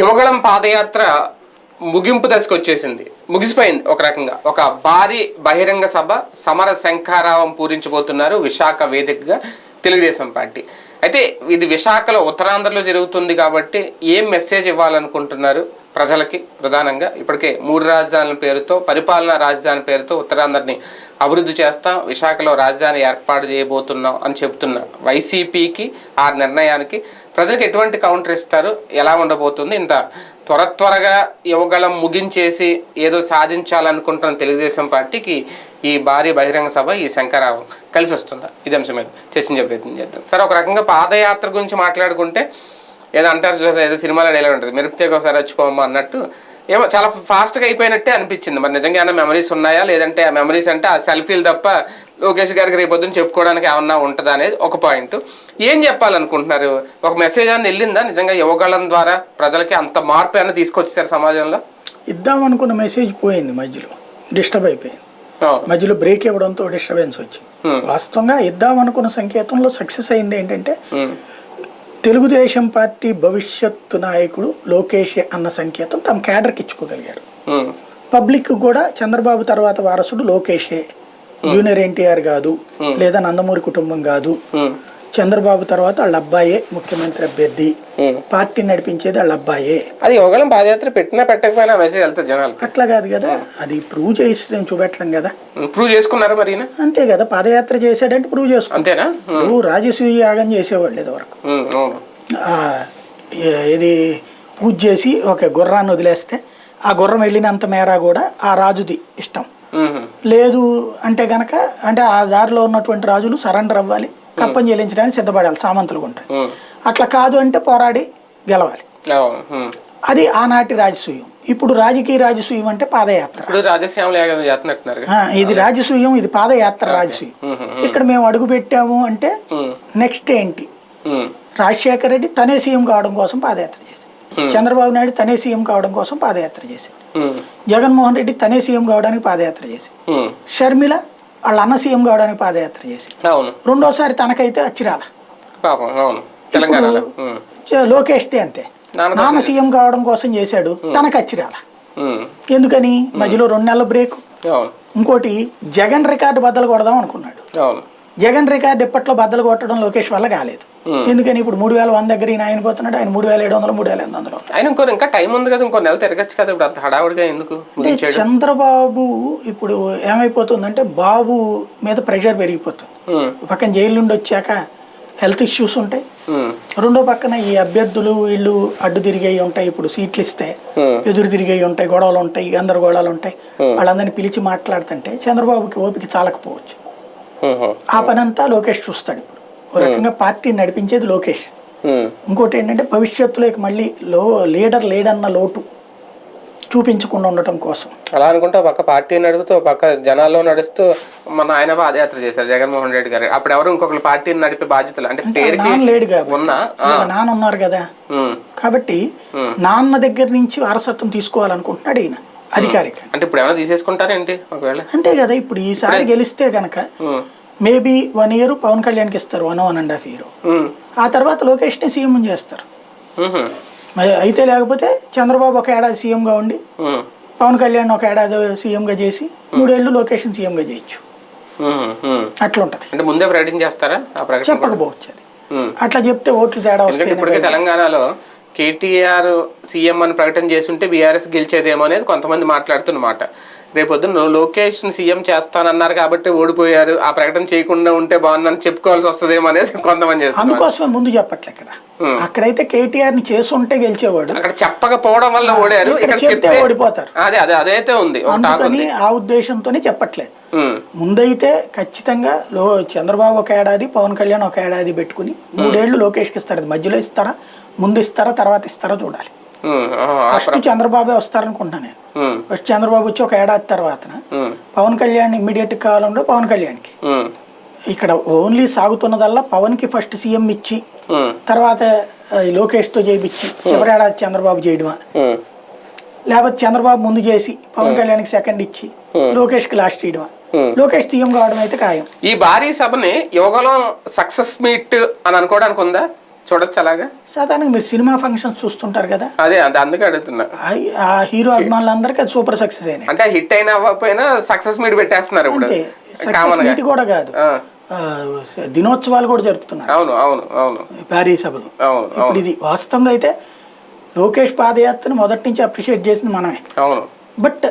యువగళం పాదయాత్ర ముగింపు దశకు వచ్చేసింది. ముగిసిపోయింది ఒక రకంగా. ఒక భారీ బహిరంగ సభ సమర శంఖారావం పూరించబోతున్నారు విశాఖ వేదికగా తెలుగుదేశం పార్టీ. అయితే ఇది విశాఖలో ఉత్తరాంధ్రలో జరుగుతుంది కాబట్టి ఏం మెసేజ్ ఇవ్వాలనుకుంటున్నారు? ప్రజలకి ప్రధానంగా. ఇప్పటికే మూడు రాజధానుల పేరుతో పరిపాలనా రాజధాని పేరుతో ఉత్తరాంధ్రని అభివృద్ధి చేస్తాం విశాఖలో రాజధాని ఏర్పాటు చేయబోతున్నాం అని చెప్తున్న వైసీపీకి ఆ నిర్ణయానికి ప్రజలకు ఎటువంటి కౌంటర్ ఇస్తారు? ఎలా ఉండబోతుంది? ఇంత త్వర త్వరగా యువగళం ముగించేసి ఏదో సాధించాలనుకుంటున్న తెలుగుదేశం పార్టీకి ఈ భారీ బహిరంగ సభ ఈ శంకరావు కలిసి వస్తుందా ఇది అంశం మీద చర్చించే ప్రయత్నం చేద్దాం. సరే ఒక రకంగా పాదయాత్ర గురించి మాట్లాడుకుంటే ఏదో అంటారు చూసారా, ఏదో సినిమాలో డైలాగ్ ఉంటుంది. మిరపతేకి ఒకసారి వచ్చిపోమ్మా అన్నట్టు. ఏమో చాలా ఫాస్ట్గా అయిపోయినట్టే అనిపించింది. మరి నిజంగా ఏమైనా మెమరీస్ ఉన్నాయా? లేదంటే ఆ మెమరీస్ అంటే ఆ సెల్ఫీలు తప్ప లోకేష్ గారికి రేపు పొద్దున్న చెప్పుకోవడానికి ఏమన్నా ఉంటుందా అనేది ఒక పాయింట్ ఏం చెప్పాలనుకుంటున్నారు? ఒక మెసేజ్ అని వెళ్ళిందా? నిజంగా యువగళం ద్వారా ప్రజలకి అంత మార్పు ఏమైనా తీసుకొచ్చేసారు సమాజంలో? ఇద్దాం అనుకున్న మెసేజ్ పోయింది మధ్యలో. డిస్టర్బ్ అయిపోయింది. మధ్యలో బ్రేక్ ఇవ్వడంతో డిస్టర్బెన్స్ వచ్చింది. వాస్తవంగా ఇద్దాం అనుకున్న సంకేతంలో సక్సెస్ అయింది ఏంటంటే తెలుగుదేశం పార్టీ భవిష్యత్తు నాయకుడు లోకేష్ అన్న సంకేతం తమ క్యాడర్కి ఇచ్చుకోగలిగారు పబ్లిక్ కూడా చంద్రబాబు తర్వాత వారసుడు లోకేషే. జూనియర్ ఎన్టీఆర్ కాదు లేదా నందమూరి కుటుంబం కాదు. చంద్రబాబు తర్వాత వాళ్ళ అబ్బాయే ముఖ్యమంత్రి అభ్యర్థి. పార్టీ నడిపించేది వాళ్ళ అబ్బాయే. అది యువగళం పాదయాత్ర పెట్టినా పెట్టకపోయినా మెసేజ్ వెళ్తుంది జనాలకి. అట్లా కాదు కదా. అది ప్రూవ్ చేసి చూపెట్టడం కదా. ప్రూవ్ చేసుకున్నారా మరి? అంతే కదా. పాదయాత్ర చేశాడంటే ప్రూవ్ చేసుకుంటాం అంతేనా? నువ్వు రాజసూయ యాగం చేసేవాళ్ళు ఇదివరకు. ఇది పూజ చేసి ఒక గుర్రాన్ని వదిలేస్తే ఆ గుర్రం వెళ్ళినంత మేర కూడా ఆ రాజుది ఇష్టం. లేదు అంటే గనక అంటే ఆ దారిలో ఉన్నటువంటి రాజులు సరెండర్ అవ్వాలి. కప్పం చెల్లించడానికి సిద్ధపడాలి సామంతులు ఉంటాయి అట్లా కాదు అంటే పోరాడి గెలవాలి. అది ఆనాటి రాజసూయం. ఇప్పుడు రాజకీయ రాజసూయం అంటే పాదయాత్ర. ఇప్పుడు రాజశ్యామల ఇది రాజసూయం ఇది పాదయాత్ర రాజసూయం. ఇక్కడ మేము అడుగు పెట్టాము అంటే నెక్స్ట్ ఏంటి? రాజశేఖర రెడ్డి తనే సీఎం కావడం కోసం పాదయాత్ర చేశాడు. చంద్రబాబు నాయుడు తనే సీఎం కావడం కోసం పాదయాత్ర చేశాడు. జగన్మోహన్ రెడ్డి తనే సీఎం కావడానికి పాదయాత్ర చేశాడు. షర్మిల వాళ్ళ అన్న సీఎం కావడానికి పాదయాత్ర అవును. రెండోసారి తనకైతే అచ్చిరాల. లోకేష్ది అంతే. నాన్న సీఎం కావడం కోసం చేశాడు తనకు అచ్చిరాల ఎందుకని? మధ్యలో రెండు నెలల బ్రేక్. ఇంకోటి జగన్ రికార్డు బద్దలు కొడదాం అనుకున్నాడు. జగన్ రికార్డు ఎప్పట్లో బద్దలు కొట్టడం లోకేష్ వల్ల కాలేదు. ఎందుకని ఇప్పుడు మూడు వేల వంద దగ్గర ఈయన ఆయన పోతున్నాడు ఆయన మూడు వేల ఏడు వందలు మూడు వేల ఎనిమిది వందలు. ఆయన ఇంకో ఇంకా టైం ఉంది కదా ఇంకో నెల తిరగచ్చు కదా ఇప్పుడు అంత హడావుడిగా ఎందుకు చంద్రబాబు ఇప్పుడు ఏమైపోతుందంటే బాబు మీద ప్రెషర్ పెరిగిపోతుంది. పక్కన జైలు నుండి వచ్చాక హెల్త్ ఇష్యూస్ ఉంటాయి. రెండో పక్కన ఈ అభ్యర్థులు వీళ్ళు అడ్డు తిరిగేవి ఉంటాయి ఇప్పుడు సీట్లు ఇస్తే ఎదురు తిరిగేవి ఉంటాయి గొడవలు ఉంటాయి గందరగోళాలు ఉంటాయి. వాళ్ళందరినీ పిలిచి మాట్లాడుతుంటే చంద్రబాబుకి ఓపిక చాలకపోవచ్చు. ఆ పనంతా లోకేష్ చూస్తాడు. ఇప్పుడు ఒక రకంగా పార్టీ నడిపించేది లోకేష్. ఇంకోటి ఏంటంటే భవిష్యత్తులో మళ్ళీ లో లీడర్ లేడన్న లోటు చూపించకుండా ఉండటం కోసం. అలా అనుకుంటే పక్క పార్టీ నడుపుతూ పక్క జనాల్లో నడుస్తూ మన ఆయన పాదయాత్ర చేశారు జగన్మోహన్ రెడ్డి గారు. అప్పుడు ఎవరు ఇంకొకరు పార్టీని నడిపే బాధ్యతలు? అంటే పేరుకి లేడు ఉన్నా వీళ్ళ నాన్న ఉన్నారు కదా. కాబట్టి నాన్న దగ్గర నుంచి వారసత్వం తీసుకోవాలనుకుంటున్నాడు ఈయన. అధికారిక. అంటే ఇప్పుడు ఏమైనా తీసేసుకుంటారేంటి ఒకవేళ? అంతే కదా ఇప్పుడు ఈసారి గెలిస్తే కనుక మేబీ వన్ ఇయర్ పవన్ కళ్యాణ్కి ఇస్తారు one one and half year. ఆ తర్వాత లోకేష్ని సీఎం చేస్తారు. అయితే లేకపోతే చంద్రబాబు ఒక ఏడాది సీఎంగా ఉండి పవన్ కళ్యాణ్ ఒక ఏడాది సీఎంగా చేసి మూడేళ్ళు లొకేషన్ సీఎంగా చేయొచ్చు. ఉహు, ఉమ్. అట్లా ఉంటుంది అంటే ముందే ప్రకటన? చేస్తారా? చెప్పకపోవచ్చు అది. అట్లా చెప్తే ఓట్లు తేడా ఇప్పటికే తెలంగాణలో కేటీఆర్ సీఎం అని ప్రకటన చేస్తుంటే బీఆర్ఎస్ గెలిచేదేమో అనేది కొంతమంది మాట్లాడుతున్నమాట. రేపొద్దున లోకేష్ సీఎం చేస్తానన్నారు కాబట్టి ఓడిపోయారు. ఆ ప్రకటన చేయకుండా ఉంటే బాగుందని చెప్పుకోవాల్సి వస్తుందేమో అనేది కొంతమంది అందుకోసమే ముందు చెప్పట్లే ఇక్కడ. అక్కడైతే కేటీఆర్ని చేసుంటే గెలిచేవాడు. అక్కడ చెప్పకపోవడం వల్ల ఓడారు. ఇక్కడ చెప్తే ఓడిపోతారు. అదే అదే అదైతే ఉంది. అందుకని ఆ ఉద్దేశంతోనే చెప్పట్లేదు ముందైతే ఖచ్చితంగా లో చంద్రబాబు ఒక ఏడాది పవన్ కళ్యాణ్ ఒక ఏడాది పెట్టుకుని మూడేళ్ళు లోకేష్కి ఇస్తారు. మధ్యలో ఇస్తారా? ముందు ఇస్తారా తర్వాత ఇస్తారా చూడాలి ఫస్ట్ చంద్రబాబే వస్తారనుకుంటున్నాను నేను. ఫస్ట్ చంద్రబాబు వచ్చి ఒక ఏడాది తర్వాత పవన్ కళ్యాణ్ ఇమ్మీడియట్ కావాలంటే పవన్ కళ్యాణ్కి. ఇక్కడ ఓన్లీ సాగుతున్నదల్లా పవన్కి ఫస్ట్ సీఎం ఇచ్చి తర్వాత ఆ, లోకేష్తో చేయించి చివరి ఏడాది చంద్రబాబు చేయడమా? లేకపోతే చంద్రబాబు ముందు చేసి పవన్ కళ్యాణ్కి సెకండ్ ఇచ్చి లోకేష్కి లాస్ట్ ఇయడమా Hmm. లోకేష్ సీఎం కావడం అయితే ఖాయం. ఈ భారీ సభని యోగలో సక్సెస్ మీట్ అని అనుకోవడానికి ఉందా? చూడొచ్చు అలాగా? సాధారణంగా మీరు సినిమా ఫంక్షన్స్ చూస్తుంటారు కదా? అదే అది అందుకే అడుగుతున్నా. ఆ- హీరో అభిమానులందరికీ అది సూపర్ సక్సెస్ అయినాయి. అంటే హిట్ అయినా అవ్వకపోయినా సక్సెస్ మీట్ పెట్టేస్తున్నారు ఇప్పుడు అంతే. కామన్ సక్సెస్గా. మీట్ కూడా కాదు. దినోత్సవాలు కూడా జరుపుతున్నారు. అవును అవును అవును. ప్యారిస్ సభలు. అవును ఇప్పుడు ఇది వాస్తవంగా అయితే లోకేష్ పాదయాత్రను మొదటి నుంచి అప్రిషియేట్ చేసింది మనమే. అవును. బట్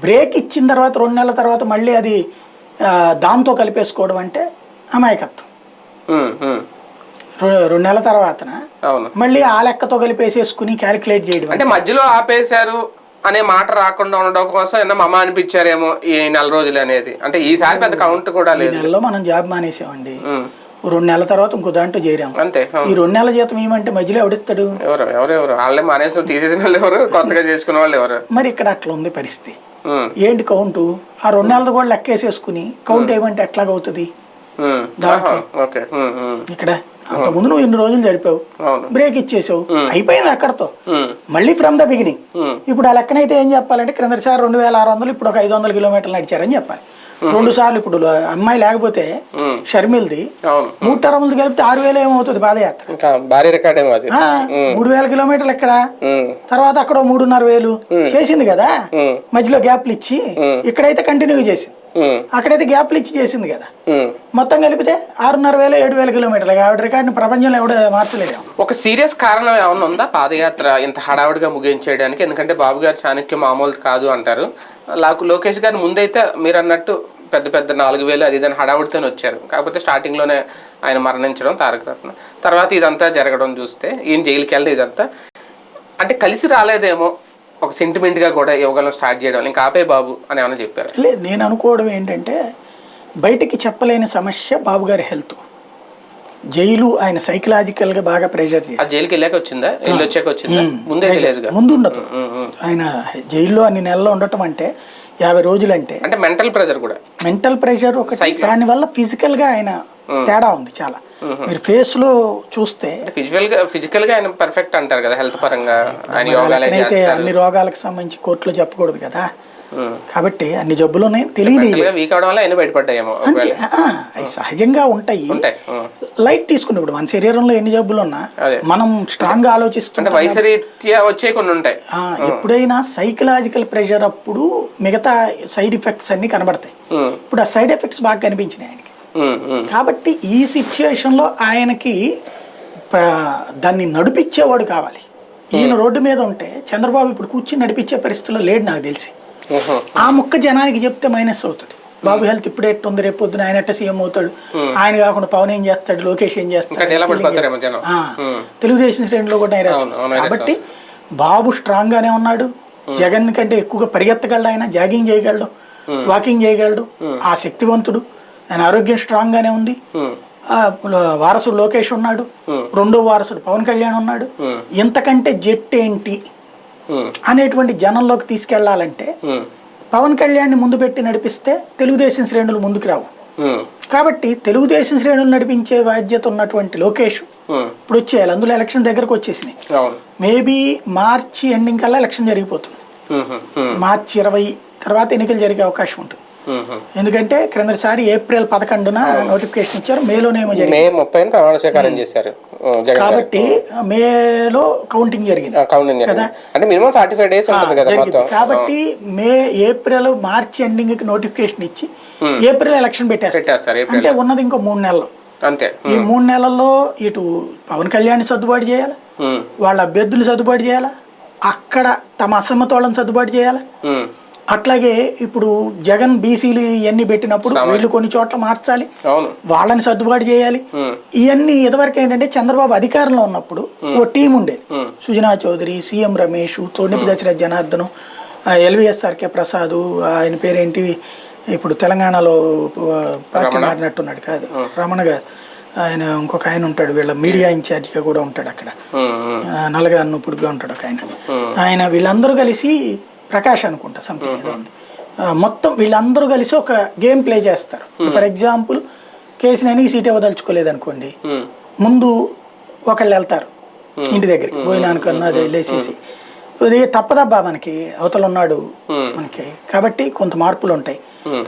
బ్రేక్ ఇచ్చిన తర్వాత రెండు నెలల తర్వాత మళ్ళీ అది దాంతో కలిపేసుకోవడం అంటే అమాయకత్వం. రెండు నెలల తర్వాతన అవును. మళ్ళీ ఆ లెక్కతో కలిపేసేసుకుని క్యాలిక్యులేట్ చేయడం. అంటే మధ్యలో ఆపేశారు అనే మాట రాకుండా ఉండడం కోసం ఏమన్నా మమ అనిపించారేమో ఈ నెల రోజులు అనేది? అంటే ఈసారి పెద్ద కౌంట్ కూడా లేదు. నెలలో మనం జాబ్ మానేసామండి. రెండు నెలల తర్వాత ఇంకో దాంట్లో చేరాము. అంతే. ఈ రెండు నెలల జీతం ఏమంటే మధ్యలో ఎవడిస్తాడు? ఎవరు ఎవరు ఎవరు? వాళ్ళే మానేసి తీసేసిన వాళ్ళు ఎవరు? కొత్తగా చేసుకున్న వాళ్ళు ఎవరు? మరి ఇక్కడ అట్లా ఉంది పరిస్థితి. ఏంటి కౌంటు? ఆ రెండు నెలలు కూడా లెక్కేసేసుకుని కౌంట్ ఏమంటే ఎట్లాగవుతుంది? ఇక్కడ అంతకుముందు నువ్వు ఇన్ని రోజులు జరిపావు? బ్రేక్ ఇచ్చేసావు. అయిపోయింది అక్కడతో. మళ్ళీ ఫ్రమ్ ద బిగినింగ్ ఇప్పుడు ఆ లెక్కనైతే ఏం చెప్పాలంటే క్రిందటిసారి రెండు వేల ఆరు వందలు ఇప్పుడు ఒక ఐదు వందల కిలోమీటర్లు నడిచారని చెప్పాలి. రెండు సార్లు ఇప్పుడు అమ్మాయి లేకపోతే షర్మిల్ది అరవై మంది కలిపితే ఆరు వేలు ఏమవుతుంది పాదయాత్ర? భారీ రికార్డ్ మూడు వేల కిలోమీటర్లు ఎక్కడ? ఉమ్, తర్వాత అక్కడ మూడున్నర వేలు చేసింది కదా? మధ్యలో గ్యాప్లు ఇచ్చి ఇక్కడైతే కంటిన్యూ చేసింది. అక్కడైతే గ్యాప్లు ఇచ్చి చేసింది కదా. మొత్తం కలిపితే ఆరున్నర వేల ఏడు వేల కిలోమీటర్లు. ఆవిడ రికార్డుని ప్రపంచంలో ఎవడ మార్చలేదు. ఒక సీరియస్ కారణం ఏమన్నా ఉందా? పాదయాత్ర ఇంత హడావుడిగా ముగించేయడానికి? ఎందుకంటే బాబు గారు చాణక్యం మామూలు కాదు అంటారు. నాకు లోకేష్ గారు ముందైతే మీరు అన్నట్టు పెద్ద పెద్ద నాలుగు వేలు అది ఇదని హడావుడితోనే వచ్చారు. కాకపోతే స్టార్టింగ్లోనే ఆయన మరణించడం తారక రత్న. తర్వాత ఇదంతా జరగడం చూస్తే ఈయన జైలుకి వెళ్ళడం ఇదంతా. అంటే కలిసి రాలేదేమో. ఒక సెంటిమెంట్గా కూడా యోగాలను స్టార్ట్ చేయడం ఇంకా ఆపే బాబు అని ఏమైనా చెప్పారు? లేదు నేను అనుకోవడం ఏంటంటే బయటికి చెప్పలేని సమస్య బాబు గారి హెల్త్ జైలు ఆయన సైకలాజికల్గా బాగా ప్రెషర్ చేసి జైలుకి వెళ్ళాక వచ్చిందా? వెళ్ళి వచ్చాక వచ్చిందా? ముందే ఉండదు. ఆయన జైల్లో అన్ని నెలలు ఉండటం అంటే యాభై రోజులు అంటే అంటే మెంటల్ ప్రెజర్ కూడా. మెంటల్ ప్రెషర్ ఒకటి దానివల్ల ఫిజికల్గా ఆయన తేడా ఉంది చాలా. మీరు ఫేస్లో చూస్తే ఫిజికల్గా ఫిజికల్గా ఆయన పర్ఫెక్ట్ అంటారు కదా హెల్త్ పరంగా అయితే అన్ని రోగాలకు సంబంధించి కోర్టులో చెప్పకూడదు కదా. కాబట్టి అన్ని జబ్బులు ఉన్నాయి తెలియదు వీక్ అవడం వల్ల ఆయన బయటపడ్డాయేమో అవి సహజంగా ఉంటాయి. లైట్ తీసుకున్నప్పుడు మన శరీరంలో ఎన్ని జబ్బులు ఉన్నా. మనం స్ట్రాంగ్గా ఆలోచిస్తుంటాం వయసు రీత్యా వచ్చే కొన్ని ఉంటాయి. ఎప్పుడైనా సైకలాజికల్ ప్రెషర్ అప్పుడు మిగతా సైడ్ ఎఫెక్ట్స్ అన్ని కనబడతాయి. ఇప్పుడు ఆ సైడ్ ఎఫెక్ట్స్ బాగా కనిపించినాయి ఆయనకి. కాబట్టి ఈ సిచ్యుయేషన్లో ఆయనకి దాన్ని నడిపించేవాడు కావాలి. ఈయన రోడ్డు మీద ఉంటే చంద్రబాబు ఇప్పుడు కూర్చుని నడిపించే పరిస్థితిలో లేడు నాకు తెలిసి. ఆ ముక్క జనానికి చెప్తే మైనస్ అవుతుంది. బాబు హెల్త్ ఇప్పుడే ఎట్టుంది రేపు పొద్దున ఆయన ఎట్ట సీఎం అవుతాడు ఆయన కాకుండా పవన్ ఏం చేస్తాడు లోకేష్ ఏం చేస్తాడు తెలుగుదేశం శ్రేణిలో కూడా ఆయన కాబట్టి బాబు స్ట్రాంగ్ గానే ఉన్నాడు జగన్ కంటే ఎక్కువగా పరిగెత్తగలడు ఆయన జాగింగ్ చేయగలడు వాకింగ్ చేయగలడు ఆ శక్తివంతుడు. ఆయన ఆరోగ్యం స్ట్రాంగ్ గానే ఉంది వారసుడు లోకేష్ ఉన్నాడు. రెండో వారసుడు పవన్ కళ్యాణ్ ఉన్నాడు. ఇంతకంటే జెట్ ఏంటి అనేటువంటి జనంలోకి తీసుకెళ్ళాలంటే పవన్ కళ్యాణ్ని ముందు పెట్టి నడిపిస్తే తెలుగుదేశం శ్రేణులు ముందుకు రావు. కాబట్టి తెలుగుదేశం శ్రేణులు నడిపించే బాధ్యత ఉన్నటువంటి లోకేష్ ఇప్పుడు వచ్చేయాలి. అందులో ఎలక్షన్ దగ్గరకు వచ్చేసినాయి. మేబీ మార్చి ఎండింగ్ కల్లా ఎలక్షన్ జరిగిపోతుంది. మార్చి ఇరవై తర్వాత ఎన్నికలు జరిగే అవకాశం ఉంటుంది. ఎందుకంటే క్రిందటిసారి ఏప్రిల్ పదకొండున నోటిఫికేషన్ ఇచ్చారు. మేలోనేమో జరిగింది. మే ముప్పై ప్రమాణ స్వీకారం చేశారు. కాబట్టి మేలో కౌంటింగ్ జరిగింది. కౌంటింగ్ జరిగింది. అంటే మినిమం ఫార్టీ ఫైవ్ డేస్ ఉంటుంది కదా జరిగింది. మొత్తం. కాబట్టి మే ఏప్రిల్ మార్చి ఎండింగ్కి నోటిఫికేషన్ ఇచ్చి ఏప్రిల్ ఎలక్షన్ పెట్టేస్తారు. అంటే ఉన్నది ఇంకో మూడు నెలలు. అంతే. ఈ మూడు నెలల్లో ఇటు పవన్ కళ్యాణ్ సర్దుబాటు చేయాలి? వాళ్ళ అభ్యర్థులు సర్దుబాటు చేయాలా? అక్కడ తమ అసమ్మతోళ్ళని సర్దుబాటు చేయాలి? అట్లాగే ఇప్పుడు జగన్ బీసీలు ఇవన్నీ పెట్టినప్పుడు వీళ్ళు కొన్ని చోట్ల మార్చాలి. వాళ్ళని సర్దుబాటు చేయాలి. ఇవన్నీ ఇదివరకు ఏంటంటే చంద్రబాబు అధికారంలో ఉన్నప్పుడు ఓ టీం ఉండేది. సుజనా చౌదరి సీఎం రమేష్ తోడిపి దశరథ్ జనార్దనం ఎల్విఎస్ఆర్కే ప్రసాద్ ఆయన పేరేంటి? ఇప్పుడు తెలంగాణలో పార్టీ మారినట్టున్నాడు కాదు. రమణ గారు. ఆయన ఇంకొక ఆయన ఉంటాడు. వీళ్ళ మీడియా ఇన్ఛార్జిగా కూడా ఉంటాడు అక్కడ. నల్లగా అన్నప్పుడుగా ఉంటాడు ఒక ఆయన. ఆయన వీళ్ళందరూ కలిసి ప్రకాష్ అనుకుంటా సంథింగ్ మొత్తం వీళ్ళందరూ కలిసి ఒక గేమ్ ప్లే చేస్తారు. ఫర్ ఎగ్జాంపుల్ కేసీనేనికి సీట్ ఇవ్వదలుచుకోలేదు అనుకోండి ముందు ఒకళ్ళు వెళ్తారు ఇంటి దగ్గరికి పోయినానుకన్నా అది వెళ్ళేసేసి ఇది తప్పదబ్బా మనకి అవతల ఉన్నాడు మనకి. కాబట్టి కొంత మార్పులు ఉంటాయి.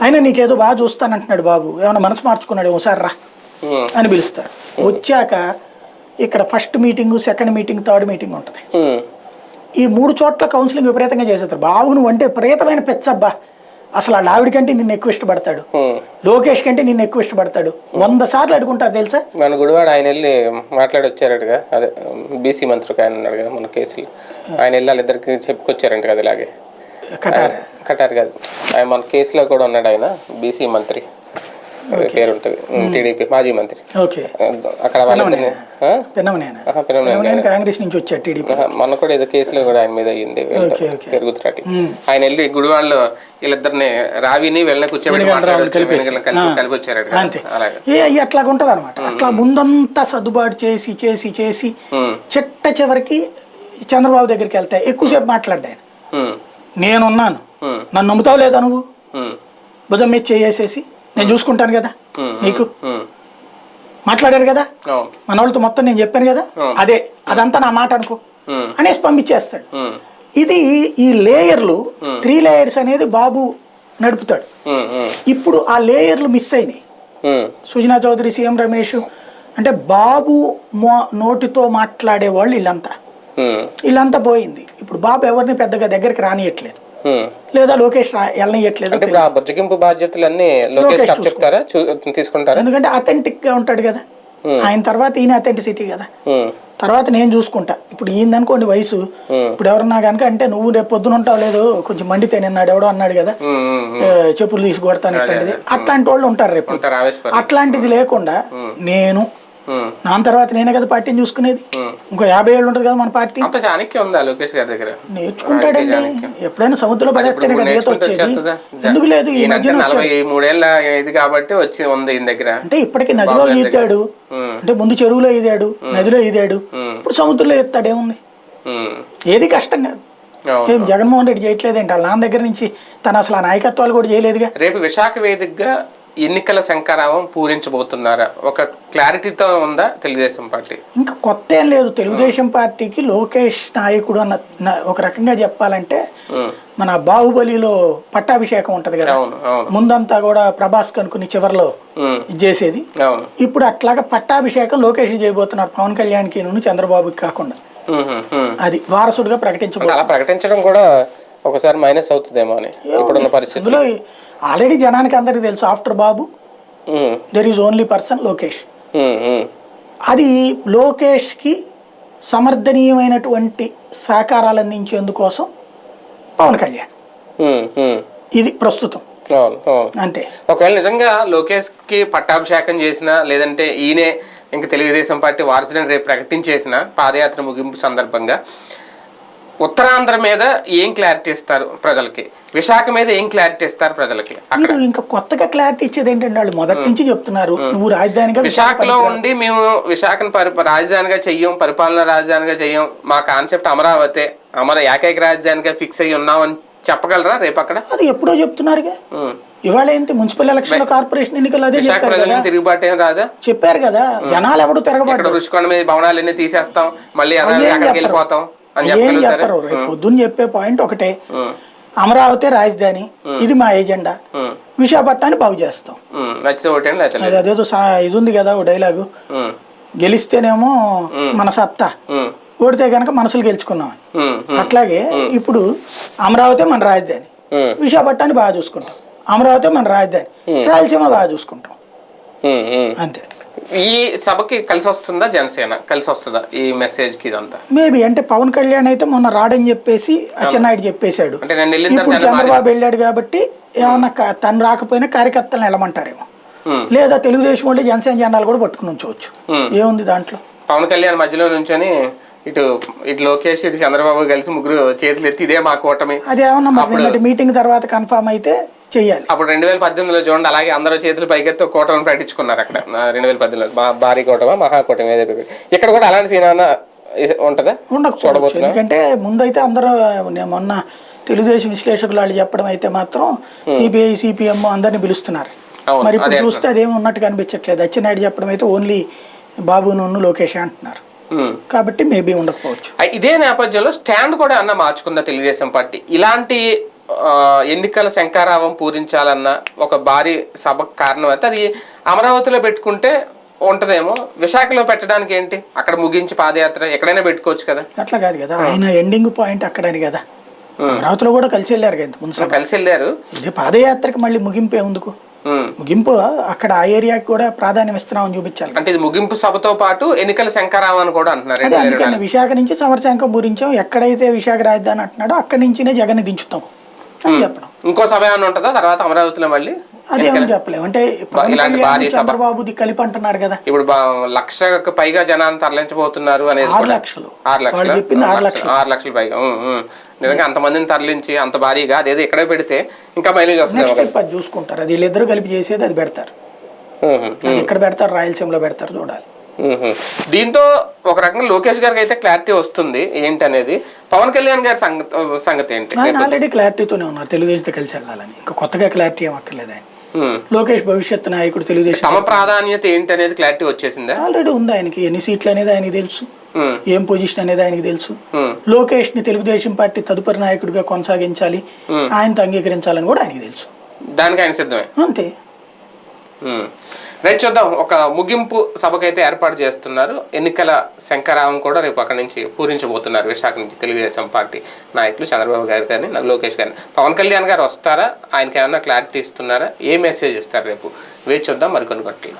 అయినా నీకేదో బాగా చూస్తానంటున్నాడు బాబు ఏమైనా మనసు మార్చుకున్నాడు ఒకసారి రా అని పిలుస్తారు. వచ్చాక ఇక్కడ first meeting second meeting third meeting ఉంటుంది. ఈ మూడు చోట్ల కౌన్సిలింగ్ విపరీతంగా చేసేస్తారు. బాబు నువ్వు అంటే విపరీతమైన పెచ్చబ్బా అసలు ఆ ఆవిడ కంటే నిన్ను ఎక్కువ ఇష్టపడతాడు. లోకేష్ కంటే నిన్ను ఎక్కువ ఇష్టపడతాడు. వంద సార్లు అడుగుంటారు తెలుసా? మన గుడివాడ ఆయన వెళ్ళి మాట్లాడి వచ్చారటగా అదే బీసీ మంత్రికి ఆయన ఉన్నాడు కదా మన కేసులో. ఆయన వెళ్ళి వాళ్ళిద్దరికి చెప్పుకొచ్చారంట కదా ఇలాగే. కటారా. కటారు కాదు. ఆయన మన కేసులో కూడా ఉన్నాడు ఆయన బీసీ మంత్రి. పేరు ఉంటుంది టీడీపీ మాజీ మంత్రి. ఓకే. అక్కడ కాంగ్రెస్ నుంచి వచ్చాడు టీడీపీ. మొన్న కూడా ఏదో కేసులో కూడా ఆయన మీద అయ్యింది. పెరుగుతురాటి ఆయన వెళ్ళి గుడివాడలో వీళ్ళిద్దరిని రావిని వెళ్ళని కూర్చోబెట్టి కలిపి. అంతే. అలాగే. ఏ అయ్యి అట్లా ఉంటుంది అనమాట అట్లా ముందంతా సర్దుబాటు చేసి చేసి చేసి చిట్ట చివరికి చంద్రబాబు దగ్గరికి వెళ్తే ఎక్కువసేపు మాట్లాడ్డాను నేనున్నాను. నన్ను నమ్ముతావు లేదా నువ్వు? భుజం మీద చేసేసి నేను చూసుకుంటాను కదా. నీకు? మాట్లాడారు కదా? మన వాళ్ళతో మొత్తం నేను చెప్పాను కదా. అదే అదంతా నా మాట అనుకో. అనేసి పంపించేస్తాడు. ఇది ఈ లేయర్లు త్రీ లేయర్స్ అనేది బాబు నడుపుతాడు. ఇప్పుడు ఆ లేయర్లు మిస్ అయినాయి. సుజనా చౌదరి సీఎం రమేష్ అంటే బాబు మో నోటితో మాట్లాడే వాళ్ళు వీళ్ళంతా వీళ్ళంతా పోయింది. ఇప్పుడు బాబు ఎవరిని పెద్దగా దగ్గరికి రానియట్లేదు. లేదా లోకేష్ వెళ్ళనియట్లేదు ఆ బుజ్జగింపు బాధ్యతలన్నీ లోకేష్ చెప్తారా? తీసుకుంటారా? ఎందుకంటే అథెంటిక్గా ఉంటాడు కదా. ఆయన తర్వాత ఈయన అథెంటిసిటీ కదా. తర్వాత నేను చూసుకుంటా. ఇప్పుడు ఈయన అనుకోండి వయసు. ఇప్పుడు ఎవరన్నా కనుక అంటే నువ్వు రేపు పొద్దున ఉంటావు లేదు కొంచెం మండితే నిన్నాడు ఎవడో అన్నాడు కదా. చెప్పులు తీసి కొడతాను ఇట్లాంటిది అట్లాంటి వాళ్ళు ఉంటారు రేపు. అట్లాంటిది లేకుండా నేను నా తర్వాత నేనే కదా పార్టీని చూసుకునేది. ఇంకో యాభై ఏళ్ళు ఉంటుంది కదా మన పార్టీ. అంత చాణక్యం ఉందా లోకేష్ గారి దగ్గర? నేర్చుకుంటాడండి. ఎప్పుడైనా సముద్రంలో పడేస్తేనే కదా ఈత నేర్చుకుంటే వచ్చేది. వచ్చేస్తుందా? ఎందుకు లేదు? ఈ మధ్యన నలభై మూడేళ్ళ ఇది కాబట్టి వచ్చి ఉంది ఈయన దగ్గర. అంటే ఇప్పటికి నదిలో ఈతాడు ఉమ్, అంటే ముందు చెరువులో ఈదాడు నదిలో ఈదాడు. ఇప్పుడు సముద్రంలో ఎత్తాడు ఏముంది. ఏది కష్టం కాదు. ఏం జగన్మోహన్ రెడ్డి చేయట్లేదేంటి? వాళ్ళ నాన్న దగ్గర నుంచి తను అసలు ఆ నాయకత్వాలు కూడా చేయలేదుగా. రేపు విశాఖ వేదికగా ఎన్నికల శంకారావం పూరించబోతున్నారా. ఒక క్లారిటీతో ఉందా తెలుగుదేశం పార్టీ? ఇంకా కొత్త ఏం లేదు. తెలుగుదేశం పార్టీకి లోకేష్ నాయకుడు అన్న ఒక రకంగా చెప్పాలంటే మన బాహుబలిలో పట్టాభిషేకం ఉంటది కదా? ముందంతా కూడా ప్రభాస్ కనుకుని చివరిలో చేసేది. ఇప్పుడు అట్లాగా పట్టాభిషేకం లోకేష్ చేయబోతున్నారు. పవన్ కళ్యాణ్కి నుండి చంద్రబాబుకి కాకుండా. అది వారసుడుగా ప్రకటించబో అలా ప్రకటించడం కూడా ఒకసారి మైనస్ అవుతుందేమో అని ఇప్పుడున్న పరిస్థితి ఇందులో ఆల్రెడీ జనానికి అందరికీ తెలుసు after Babu there is only person Lokesh అది లోకేష్కి సమర్థనీయమైనటువంటి సహకారాలు అందించేందుకోసం పవన్ కళ్యాణ్. ఇది ప్రస్తుతం. అంతే. ఒకవేళ నిజంగా లోకేష్కి పట్టాభిషేకం చేసినా లేదంటే ఈయనే ఇంక తెలుగుదేశం పార్టీ వారసులను రేపు ప్రకటించేసిన పాదయాత్ర ముగింపు సందర్భంగా ఉత్తరాంధ్ర మీద ఏం క్లారిటీ ఇస్తారు ప్రజలకి? విశాఖ మీద ఏం క్లారిటీ ఇస్తారు ప్రజలకి? మీరు ఇంకా కొత్తగా క్లారిటీ ఇచ్చేది ఏంటంటే వాళ్ళు మొదటి నుంచి చెప్తున్నారు. నువ్వు రాజధానిగా విశాఖలో ఉండి మేము విశాఖను పరి రాజధానిగా చెయ్యం పరిపాలన రాజధానిగా చెయ్యం మా కాన్సెప్ట్ అమరావతి అమర ఏకైక రాజధానిగా ఫిక్స్ అయ్యి ఉన్నామని చెప్పగలరా రేపు అక్కడ అది ఎప్పుడో చెప్తున్నారుగా. ఇవాళ ఏంటి మున్సిపల్ ఎలక్షన్ కార్పొరేషన్ ఎన్నికలు అదే తిరుగుబాటు ఏం రాదా? చెప్పారు కదా. జనాలు ఎవడు తిరగబడ్డారు? రుషికొండ మీద భవనాలన్నీ తీసేస్తాం మళ్ళీ అక్కడికి. వెళ్ళిపోతాం. అని ఏం చెప్పరు. రేపు పొద్దున్న చెప్పే పాయింట్ ఒకటే. అమరావతి రాజధాని ఇది మా ఎజెండా. ఉం. విశాఖపట్నాన్ని బాగు చేస్తాం. అది అదేదో ఇది ఉంది కదా ఓ డైలాగు. గెలిస్తేనేమో మన సత్తా. ఓడితే కనుక మనసులు గెలుచుకున్నాం. అట్లాగే ఇప్పుడు అమరావతి మన రాజధాని. విశాఖపట్నాన్ని బాగా చూసుకుంటాం. అమరావతి మన రాజధాని. రాయలసీమ బాగా చూసుకుంటాం. అంతే. ఈ సభకి కలిసి వస్తుందా జనసేన కలిసి వస్తుందా ఈ మెసేజ్కి ఇదంతా? మేబీ అంటే పవన్ కళ్యాణ్ అయితే మొన్న రాడని చెప్పేసి అచ్చెన్నాయుడు చెప్పేశాడు. అంటే నేను వెళ్ళిన ఇప్పుడు చంద్రబాబు వెళ్ళాడు కాబట్టి ఏమన్నా తను రాకపోయినా కార్యకర్తలను వెళ్ళమంటారేమో. ఉం. లేదా తెలుగుదేశం వాళ్ళు జనసేన జెండాలు కూడా పట్టుకుని ఉంచవచ్చు. ఉం. ఏముంది దాంట్లో? పవన్ కళ్యాణ్ మధ్యలో నుంచొని ఇటు ఇటు లోకేష్ ఇటు చంద్రబాబు కలిసి ముగ్గురు చేతులు ఎత్తి ఇదే మా కూటమి. అది మీటింగ్ తర్వాత కన్ఫామ్ అయితే చెయ్యాలి. అప్పుడు రెండు వేల పద్దెనిమిదిలో చూడండి అలాగే అందరూ చేతులు పైకెత్తి ఒక కూటమిని ప్రకటించుకున్నారు అక్కడ. రెండు వేల పద్దెనిమిదిలో. మా భారీ కూటమా మహాకూటమి ఏదో. ఇక్కడ కూడా అలాంటి సీన్ ఉంటుందా? ఉండకపోవచ్చు. ఎందుకంటే ముందైతే అందరూ నేను మొన్న తెలుగుదేశం విశ్లేషకులు వాళ్ళు చెప్పడం అయితే మాత్రం సిపిఐ సిపిఎం అందరిని పిలుస్తున్నారు. మరి ఇప్పుడు చూస్తే అదేమి ఉన్నట్టు కనిపించట్లేదు. అచ్చెన్నాయుడు చెప్పడం అయితే ఓన్లీ బాబు నన్ను లోకేష్ అంటున్నారు. కాబట్టి మేబీ ఉండకపోవచ్చు. ఇదే నేపథ్యంలో స్టాండ్ కూడా అన్న మార్చుకుందా తెలుగుదేశం పార్టీ? ఇలాంటి ఎన్నికల శంకారావం పూరించాలన్న ఒక భారీ సభకు కారణం అయితే అది అమరావతిలో పెట్టుకుంటే ఉంటదేమో. విశాఖలో పెట్టడానికి ఏంటి? అక్కడ ముగించి పాదయాత్ర ఎక్కడైనా పెట్టుకోవచ్చు కదా. అట్లా కాదు కదా. ఆయన ఎండింగ్ పాయింట్ అక్కడని కదా. అమరావతిలో కూడా కలిసి వెళ్ళారు కదా ముందు కలిసి వెళ్ళారు. ఇది పాదయాత్రకి మళ్ళీ ముగింపు ఎందుకు. ముగింపు అక్కడ ఆ ఏరియాకి కూడా ప్రాధాన్యం ఇస్తున్నామని చూపించాలి అంటే ఇది ముగింపు సభతో పాటు ఎన్నికల శంకరావు అని కూడా అంటున్నారు విశాఖ నుంచి సమరశంఖం పూరించాం. ఎక్కడైతే విశాఖ రాజధాని అంటున్నాడో అక్కడి నుంచినే జగన్ దించుతాం. అని చెప్పడం. ఇంకో సభ ఏమైనా ఉంటుందా? తర్వాత అమరావతిలో మళ్ళీ అదేమని చెప్పలేము అంటే ఇలాంటి భారీ సభ. చంద్రబాబుది కలిపి అంటున్నారు కదా. ఇప్పుడు లక్షకు పైగా జనాన్ని తరలించబోతున్నారు అనేది ఆరు లక్షలు. ఆరు లక్షలు. చెప్పింది ఆరు లక్షలు. ఆరు లక్షల పైగా. నిజంగా అంతమందిని తరలించి అంత భారీగా అదేదో ఇక్కడే పెడితే ఇంకా మైలేజ్ వస్తుంది అది చూసుకుంటారు. అది వీళ్ళిద్దరూ కలిపి చేసేది అది పెడతారు. అది ఇక్కడ పెడతారు? రాయలసీమలో పెడతారు చూడాలి. దీంతో ఒక రకంగా లోకేష్ గారికి అయితే క్లారిటీ వస్తుంది ఏంటి అనేది పవన్ కళ్యాణ్ గారి సంగతి సంగతి ఏంటి? ఆయన ఆల్రెడీ క్లారిటీతోనే ఉన్నారు. తెలుగుదేశంతో కలిసి వెళ్ళాలని. ఇంకా కొత్తగా క్లారిటీ ఏం అక్కర్లేదు ఆయన. ఉమ్. లోకేష్ భవిష్యత్ నాయకుడు తెలుగుదేశం తమ ప్రాధాన్యత ఏంటి అనేది క్లారిటీ వచ్చేసిందా? ఆల్రెడీ ఉంది ఆయనకి. ఎన్ని సీట్లు అనేది ఆయనకి తెలుసు. ఏం పొజిషన్ అనేది ఆయనకి తెలుసు. లోకేష్ని తెలుగుదేశం పార్టీ తదుపరి నాయకుడిగా కొనసాగించాలి. ఆయనతో అంగీకరించాలని కూడా ఆయనకి తెలుసు. దానికి ఆయన సిద్ధమే. అంతే. రైట్ చూద్దాం ఒక ముగింపు సభకైతే ఏర్పాటు చేస్తున్నారు. ఎన్నికల శంకరావం కూడా రేపు అక్కడి నుంచి పూరించబోతున్నారు విశాఖ నుంచి తెలుగుదేశం పార్టీ నాయకులు చంద్రబాబు గారు కానీ లోకేష్ గారిని. పవన్ కళ్యాణ్ గారు వస్తారా? ఆయనకి ఏమైనా క్లారిటీ ఇస్తున్నారా? ఏ మెసేజ్ ఇస్తారు రేపు? వేచి చూద్దాం మరికొన్ని గంటలు